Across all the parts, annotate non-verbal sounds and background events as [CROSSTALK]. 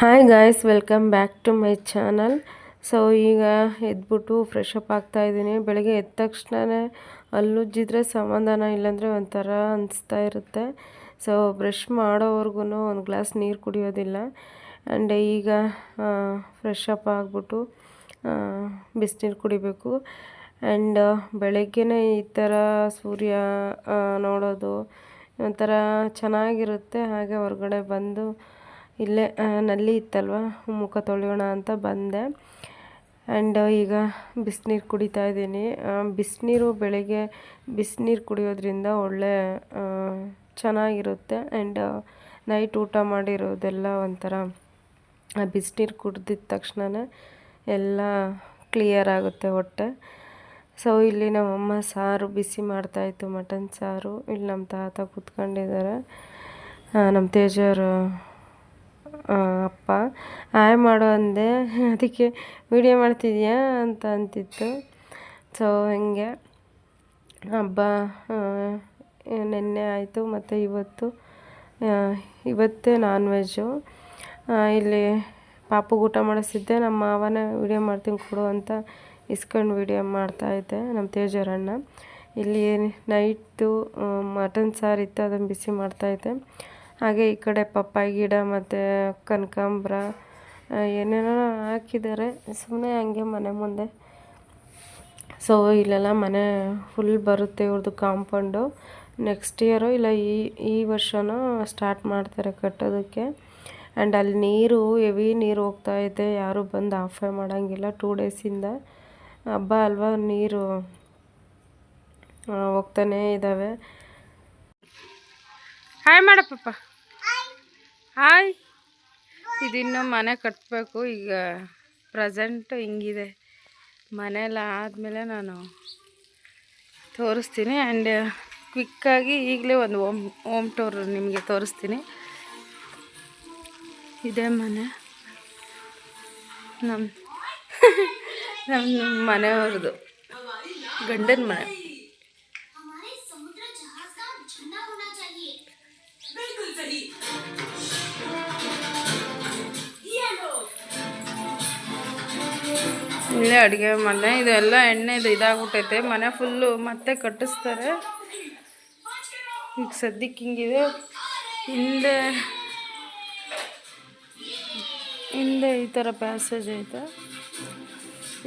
Hi guys welcome back to my channel so ಈಗ ಎದ್ಬಿಟ್ಟು fresh up ಆಗ್ತಾ ಇದ್ದೀನಿ. ಬೆಳಗ್ಗೆ ಎದ್ದ ತಕ್ಷಣವೇ ಅಲ್ಲುಜ್ಜಿದ್ರೆ ಸಮಾಧಾನ ಇಲ್ಲಾಂದರೆ ಒಂಥರ ಅನಿಸ್ತಾ ಇರುತ್ತೆ. ಸೊ ಬ್ರಷ್ ಮಾಡೋವರೆಗೂ ಒಂದು ಗ್ಲಾಸ್ ನೀರು ಕುಡಿಯೋದಿಲ್ಲ. ಆ್ಯಂಡ್ ಈಗ ಫ್ರೆಶ್ ಅಪ್ ಆಗಿಬಿಟ್ಟು ಬಿಸಿನೀರು ಕುಡಿಬೇಕು. ಆ್ಯಂಡ್ ಬೆಳಗ್ಗೆನೇ ಈ ಥರ ಸೂರ್ಯ ನೋಡೋದು ಒಂಥರ ಚೆನ್ನಾಗಿರುತ್ತೆ. ಹಾಗೆ ಹೊರಗಡೆ ಬಂದು ಇಲ್ಲೇ ನಲ್ಲಿ ಇತ್ತಲ್ವ? ಮುಖ ತೊಳೆಯೋಣ ಅಂತ ಬಂದೆ. ಆ್ಯಂಡ್ ಈಗ ಬಿಸಿನೀರು ಕುಡಿತಾ ಇದ್ದೀನಿ. ಬಿಸಿನೀರು ಬೆಳಗ್ಗೆ, ಬಿಸಿನೀರು ಕುಡಿಯೋದ್ರಿಂದ ಒಳ್ಳೆ ಚೆನ್ನಾಗಿರುತ್ತೆ. ಆ್ಯಂಡ್ ನೈಟ್ ಊಟ ಮಾಡಿರೋದೆಲ್ಲ ಒಂಥರ ಬಿಸಿನೀರು ಕುಡ್ದಿದ ತಕ್ಷಣವೇ ಎಲ್ಲ ಕ್ಲಿಯರ್ ಆಗುತ್ತೆ ಹೊಟ್ಟೆ. ಸೊ, ಇಲ್ಲಿ ನಮ್ಮಮ್ಮ ಸಾರು ಬಿಸಿ ಮಾಡ್ತಾಯಿತ್ತು ಮಟನ್ ಸಾರು. ಇಲ್ಲಿ ನಮ್ಮ ತಾತ ಕೂತ್ಕೊಂಡಿದ್ದಾರೆ. ನಮ್ಮ ತೇಜರು ಅಪ್ಪ ಆಯ್ ಮಾಡು ಅಂದೆ. ಅದಕ್ಕೆ ವಿಡಿಯೋ ಮಾಡ್ತಿದ್ಯಾ ಅಂತ ಅಂತಿತ್ತು. ಸೊ ಹಿಂಗೆ. ಹಬ್ಬ ನೆನ್ನೆ ಆಯಿತು ಮತ್ತು ಇವತ್ತು ಇವತ್ತೇ ನಾನ್ ವೆಜ್ಜು ಇಲ್ಲಿ ಪಾಪುಗೆ ಊಟ ಮಾಡಿಸಿದ್ದೆ ನಮ್ಮ ಮಾವನೇ ವಿಡಿಯೋ ಮಾಡ್ತೀನಿ ಕೊಡು ಅಂತ ಇಸ್ಕೊಂಡು ವಿಡಿಯೋ ಮಾಡ್ತಾಯಿದ್ದೆ ನಮ್ಮ ತೇಜರಣ್ಣ ಇಲ್ಲಿ ನೈಟು ಮಟನ್ ಸಾರು ಇತ್ತು, ಅದನ್ನು ಬಿಸಿ ಮಾಡ್ತಾಯಿದ್ದೆ ಹಾಗೆ ಈ ಕಡೆ ಪಪ್ಪಾಯಿ ಗಿಡ ಮತ್ತು ಕನಕಾಂಬ್ರ ಏನೇನೋ ಹಾಕಿದ್ದಾರೆ. ಸುಮ್ಮನೆ ಹಂಗೆ ಮನೆ ಮುಂದೆ. ಸೊ ಇಲ್ಲೆಲ್ಲ ಮನೆ ಫುಲ್ ಬರುತ್ತೆ ಇವ್ರದ್ದು ಕಾಂಪೌಂಡು ನೆಕ್ಸ್ಟ್ ಇಯರು ಇಲ್ಲ, ಈ ಈ ವರ್ಷನೂ ಸ್ಟಾರ್ಟ್ ಮಾಡ್ತಾರೆ ಕಟ್ಟೋದಕ್ಕೆ. ಆ್ಯಂಡ್ ಅಲ್ಲಿ ನೀರು ಹೆವಿ ನೀರು ಹೋಗ್ತಾ ಇದೆ. ಯಾರೂ ಬಂದು ಆಫೇ ಮಾಡೋಂಗಿಲ್ಲ. ಟೂ ಡೇಸಿಂದ ಹಬ್ಬ ಅಲ್ವಾ, ನೀರು ಹೋಗ್ತಾನೇ ಇದ್ದಾವೆ ಹಾಯ್ ಮಾಡಪ್ಪಪ್ಪ ಹಾಯ್. ಇದಿನ್ನು ಮನೆ ಕಟ್ಟಬೇಕು ಈಗ ಪ್ರೆಸೆಂಟ್ ಹಿಂಗಿದೆ. ಮನೆಯೆಲ್ಲ ಆದಮೇಲೆ ನಾನು ತೋರಿಸ್ತೀನಿ. ಆ್ಯಂಡ್ ಕ್ವಿಕ್ಕಾಗಿ ಈಗಲೇ ಒಂದು ಓಮ್ ಓಮ್ ಟೂರ್ ನಿಮಗೆ ತೋರಿಸ್ತೀನಿ. ಇದೇ ಮನೆ. ನಮ್ಮ ನಮ್ಮ ಮನೆಯವ್ರದ್ದು ಗಂಡನ ಮನೆ. हमारे समुद्र जहाज का झंडा होना चाहिए ಇಲ್ಲೇ ಅಡುಗೆ ಮನೆ ಇದೆಲ್ಲ ಎಣ್ಣೆದು ಇದಾಗ್ಬಿಟ್ಟೈತೆ ಮನೆ ಫುಲ್ಲು ಮತ್ತೆ ಕಟ್ಟಿಸ್ತಾರೆ ಈಗ ಸದ್ಯಕ್ಕೆ ಹಿಂಗಿದೆ ಹಿಂದೆ ಹಿಂದೆ ಈ ಥರ ಪ್ಯಾಸೇಜ್ ಐತೆ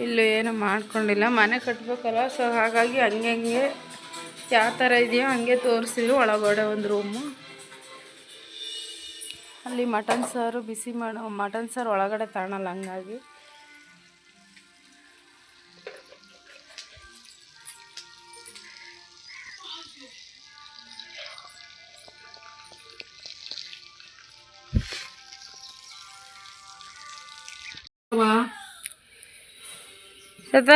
ಇಲ್ಲೂ ಏನು ಮಾಡ್ಕೊಂಡಿಲ್ಲ ಮನೆ ಕಟ್ಟಬೇಕಲ್ಲ ಸೊ ಹಾಗಾಗಿ ಹಂಗೆ ಹಂಗೆ ಯಾವ ಥರ ಇದೆಯೋ ಹಂಗೆ ತೋರಿಸಿದ್ರು ಒಳಗಡೆ ಒಂದು ರೂಮು ಮಟನ್ ಸಾರು ಬಿಸಿ ಮಾಡೋ ಮಟನ್ ಸಾರು ಒಳಗಡೆ ತಾಣಲ್ಲ ಹಂಗಾಗಿ. ಎಲ್ರಿಗ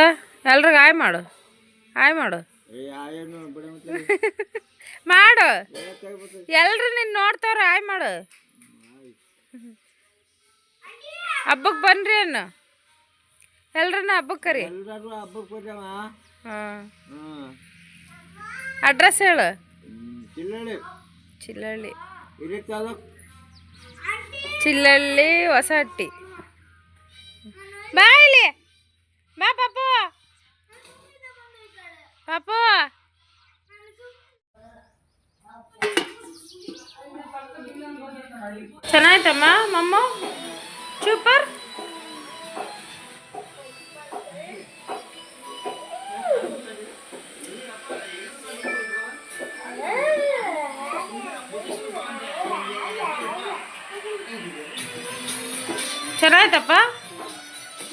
ಎಲ್ರಿಗೂ ಆಯ್ ಮಾಡು. ಆಯ್ ಮಾಡು. [LAUGHS] ಮಾಡು. ಎಲ್ರು ನಿನ್ ನೋಡ್ತಾವ್ರ ಆಯ್ ಮಾಡು. ಹಬ್ಬಕ್ಕೆ ಬನ್ರಿ ಅಣ್ಣ. ಎಲ್ರನ್ನ ಹಬ್ಬಕ್ಕೆ ಕರಿ. ಹಾಂ. ಅಡ್ರೆಸ್ ಹೇಳು. ಚಿಲ್ಲಳ್ಳಿ. ಚಿಲ್ಲಳ್ಳಿ. ಹೊಸ ಹಟ್ಟಿ ಚಿಲ್ಲಳ್ಳಿ ಹೊಸಹಟ್ಟಿ ಬಾ ಇಲ್ಲಿ ಬಾ ಪಾಪು ಪಾಪು ಚೆನ್ನಾಯ್ತಮ್ಮ ಮಮ್ಮ? ಸೂಪರ್ ಚೆನ್ನಾಯ್ತಪ್ಪ.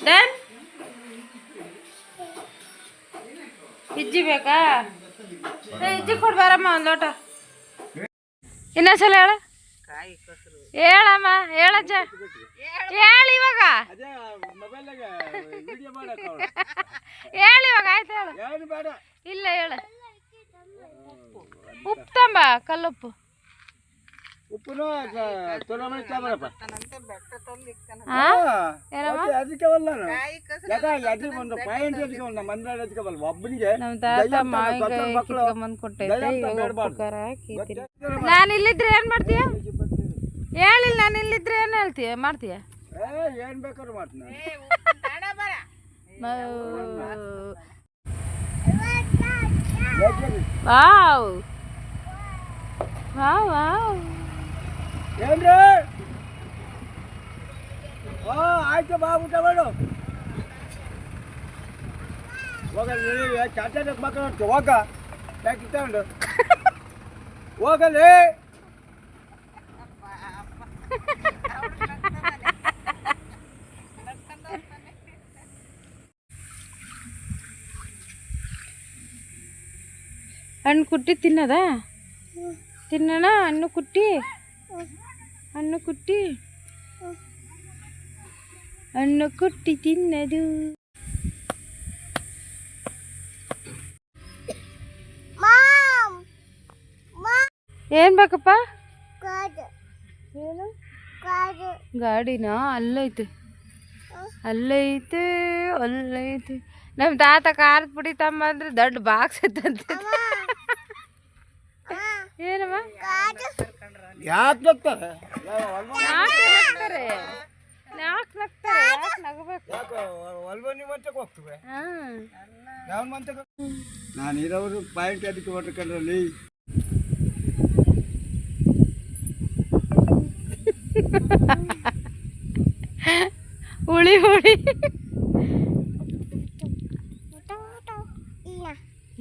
ಡನ್ ಇಜ್ಜಿ ಬೇಕಾ? ಇಜ್ಜಿ ಕೊಡ್ಬಾರಮ್ಮ ಒಂದು ಲೋಟ. ಇನ್ನೊಂದ್ಸಲ ಹೇಳ. ಹೇಳಮ್ಮ ಹೇಳಜ್ಜ ಹೇಳಿ ಇವಾಗ. ಇವಾಗ ಆಯ್ತು ಹೇಳು. ಇಲ್ಲ ಹೇಳು. ಉಪ್ಪು ತಂಬ ಕಲ್ಲುಪ್ಪು. ಉಪ್ಪುನು ಅದಕ್ಕೆ ಅದಕ್ಕೆ ಒಂದು ಪಾಯಿಂಟ್ ಅದಕ್ಕೆ ಒಂದು ಅದಕ್ಕೆ ಒಬ್ಬನಿಗೆ ನಮ್ಮ ತಾತ ಕಿತ್ಕೊಂಬಂದು ಕೊಟ್ಟೈತೆ ಉಪ್ಪು ಖಾರ ಹಾಕಿ ತಿನ್ನು. ನಾನು ಇಲ್ಲಿದ್ರೆ ಏನು ಮಾಡ್ತೀಯ? ಹೇಳಿಲ್ಲ ನಾನು ಇಲ್ಲಿದ್ರೆ ಏನು ಹೇಳ್ತೀಯ? ಮಾಡ್ತೀಯ? ಏನು ಬೇಕಾದ್ರೂ ಮಾಡ್ತೀನಿ ವಾವ್. Wow wow. ಏನ್ರಿ? ಓ ಆಯ್ತು ಬಾ ಊಟ ಮಾಡು. ಹೋಗ ಚಾಚಾಟ ಮಕ್ಕಳು ಹೋಗ ಯಾಕೆ ತಗೊಂಡು ಹೋಗಲ್ಲಿ ಹಣ್ಣು ಕುಟ್ಟಿ ತಿನ್ನದ ತಿನ್ನೋಣ ಹಣ್ಣು ಕುಟ್ಟಿ ಹಣ್ಣು ಕುಟ್ಟಿ ಹಣ್ಣು ಕುಟ್ಟಿ ತಿನ್ನದು ಏನ್ ಬೇಕಪ್ಪ? ಏನು? ಗಾಡಿನಾ? ಅಲ್ಲೈತೆ. ಅಲ್ಲೈತೆ ಅಲ್ಲೈತೆ. ನಮ್ಮ ತಾತ ಕಾರ್ ಪುಡಿ ತಮ್ಮ ಅಂದ್ರೆ ದೊಡ್ಡ ಬಾಕ್ಸ್ ಇತ್ತಂತ ಏನಮ್ಮ? ಯಾಕೆ ನಗ್ತಾರೆ? ಯಾಕೆ ನಗ್ತಾರೆ? ಯಾಕೆ ನಗ್ತಾರೆ? ಯಾಕೆ ನಗಬೇಕು? ಯಾಕೆ ಹೊಲ್ಬನಿ ಮಂತಕ್ಕೆ ಹೋಗ್ತವೆ? ಹಾ. ಯಾವ ನಾನು ಇರೋರು ಪಾಯಿಂಟ್ ಅದಕ್ಕೆ ಹೊಟ್ಟಕಂಡ್ರಲ್ಲಿ ಹುಳಿ ಹುಳಿ.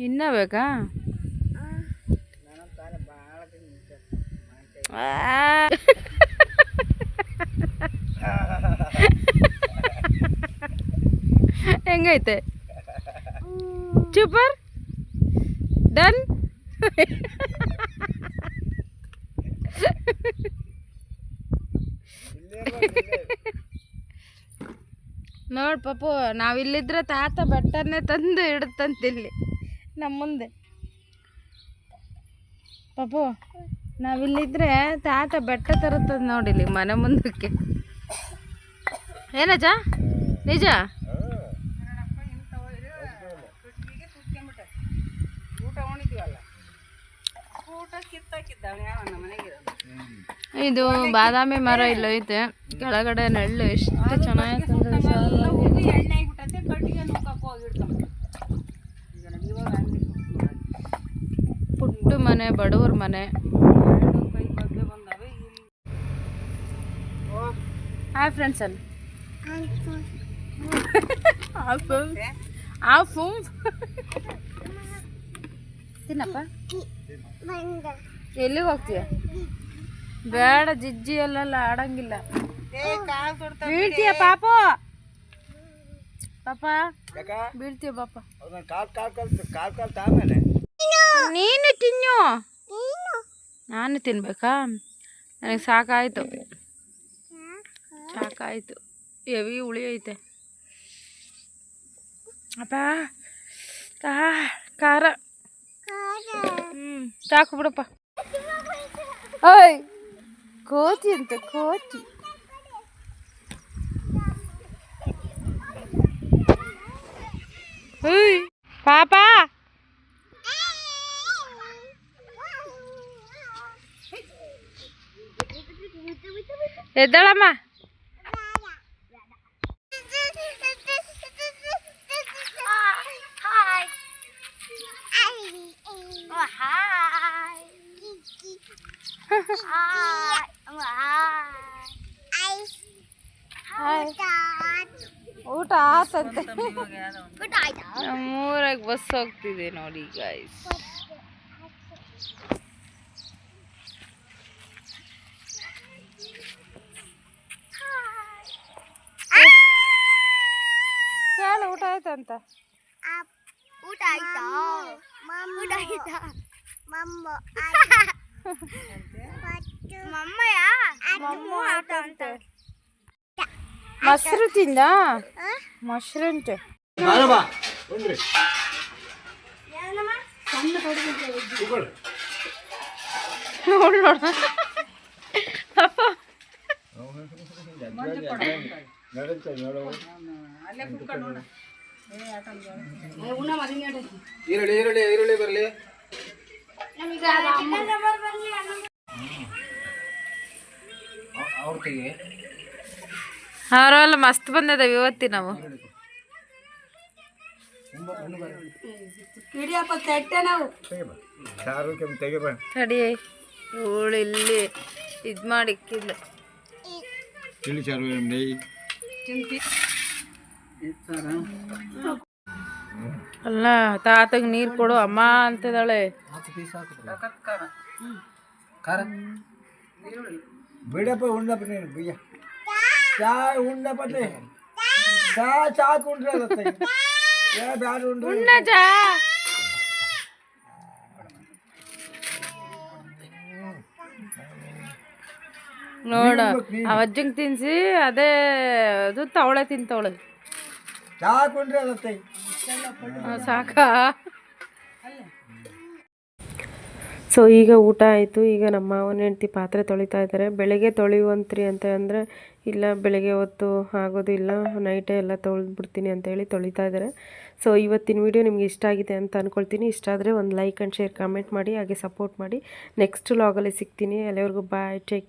ಇನ್ನ ಬೇಕಾ? ಆ. ಹೆಂಗೈತೆ? Super done? ನೋಡ್ ಪಾಪು ನಾವಿಲ್ಲಿದ್ರೆ ತಾತ ಬೆಟ್ಟನೇ ತಂದು ಇಡುತ್ತಂತಿಲ್ಲಿ ನಮ್ಮ ಮುಂದೆ. ಪಾಪು ನಾವಿಲ್ಲಿದ್ರೆ ತಾತ ಬೆಟ್ಟ ತರುತ್ತದ ನೋಡಿಲ್ಲಿ ಮನೆ ಮುಂದಕ್ಕೆ. ಏನಜ್ಜ ನಿಜ? ಇದು ಬಾದಾಮಿ ಮರ ಇಲ್ಲೈತೆ ಕೆಳಗಡೆ ನೆಳ್ಳು ಎಷ್ಟು ಚೆನ್ನಾಗಿ ಪುಟ್ಟು ಮನೆ ಬಡವ್ರ ಮನೆ. ಹಾಯ್ ಫ್ರೆಂಡ್ಸ್ ಅಲ್ಲಿ. ಆ ಫುಮ್ ತಿನ್ನಪ್ಪ. ಎಲ್ಲಿಗೆ ಹೋಗ್ತೀಯ? ಬೇಡ ಜಿಜ್ಜಿ ಅಲ್ಲೆಲ್ಲ ಆಡಂಗಿಲ್ಲ. ಬೀಳ್ತೀಯ ಪಾಪ? ಪಾಪ ಬೀಳ್ತೀಯ ಪಾಪ. ಅವ್ರನ್ನ ಕಾಲ್ ಕಾಲ್ ಕಾಲ್ ಕಾಲ್ ಕಾಲ್ ತಾಮೇಲೆ ನೀನು ತಿನ್ನು. ನಾನು. ತಿನ್ಬೇಕಾ? ನನಗೆ ಸಾಕಾಯ್ತು. ಸಾಕಾಯ್ತು. ಎವಿ ಹುಳಿ ಐತೆ. ಅಪ್ಪ ಕಾ ಖಾರ. ಸಾಕು ಬಿಡಪ್ಪ. ಓಯ್ ಕೋತಿ ಅಂತ ಕೋತಿ. ಓಯ್ ಪಾಪಾ. ಎದ್ದಳಮ್ಮ. ಊಟ ಆತಂತೆ. ನಮ್ಮೂರಾಗ ಬಸ್ ಹೋಗ್ತಿದೆ ನೋಡಿ ಗಾಯ್ಸ್ ಕೇಳು ಊಟ ಆಯ್ತಂತ. ಊಟ ಆಯ್ತಾ? ಊಟ ಆಯ್ತಾ? ಮಮ್ಮ ಮಮ್ಮಯ್ಯ ಮಮ್ಮು ಆಯ್ತಂತೆ ಮೊಸರು ತಿಂದ ಮೊಸರುಂಟು ಬಾ ಬನ್ರಿ ನೋಡ್ ನೋಡ ನಡೀತಾ ನೋಡು ಈರುಳ್ಳಿ ಈರುಳ್ಳಿ ಈರುಳ್ಳಿ ಬರಲಿ ಅವರೆಲ್ಲ ಮಸ್ತ್ ಬಂದದ ಇವತ್ತಿ ನಾವು. ತಡಿ ಇವಳು ಇಲ್ಲಿ ಇದು ಮಾಡಿಕ್ಕಿಲ್ಲ ತಿಳಿ ಅಲ್ಲ ತಾತಗೆ ನೀರು ಕೊಡು ಅಮ್ಮ ಅಂತಿದ್ದಾಳೆ. ಬಿಡಪ್ಪ ಉಂಡಪ್ಪ ನೀನು ಬಿಯ್ಯ. ಚಾ ಉಂಡಪ್ಪ ಚಾ ಚಾ ಕುಂಡ್ರೆ ಬ್ಯಾಡ ಉಂಡ್ರೆ. ನೋಡ ಅವಜ್ಜಂಗ್ ತಿನ್ಸಿ ಅದೇ ಅದು ತವಳೆ ತಿಂತವಳೆ. ಚಾ ಕುಂಡ್ರೆ ಅಲತ್ತೆ. ಸಾಕಾ. ಸೊ ಈಗ ಊಟ ಆಯಿತು. ಈಗ ನಮ್ಮ ಮಾವನ ಹೆಂಡ್ತಿ ಪಾತ್ರೆ ತೊಳಿತಾ ಇದ್ದಾರೆ. ಬೆಳಗ್ಗೆ ತೊಳೆಯುವಂತ್ರಿ ಅಂತ ಅಂದರೆ, ಇಲ್ಲ, ಬೆಳಗ್ಗೆ ಹೊತ್ತು ಆಗೋದಿಲ್ಲ ನೈಟೇ ಎಲ್ಲ ತೊಳೆದ್ಬಿಡ್ತೀನಿ ಅಂತ ಹೇಳಿ ತೊಳಿತಾ ಇದ್ದಾರೆ. ಸೊ ಇವತ್ತಿನ ವಿಡಿಯೋ ನಿಮ್ಗೆ ಇಷ್ಟ ಆಗಿದೆ ಅಂತ ಅಂದ್ಕೊಳ್ತೀನಿ ಇಷ್ಟ ಆದರೆ ಒಂದು ಲೈಕ್ ಆ್ಯಂಡ್ ಶೇರ್ ಕಾಮೆಂಟ್ ಮಾಡಿ, ಹಾಗೆ ಸಪೋರ್ಟ್ ಮಾಡಿ. ನೆಕ್ಸ್ಟ್ ಲಾಗಲ್ಲಿ ಸಿಗ್ತೀನಿ. ಅಲ್ಲಿವರೆಗೂ ಬಾಯ್ ಟೇಕ್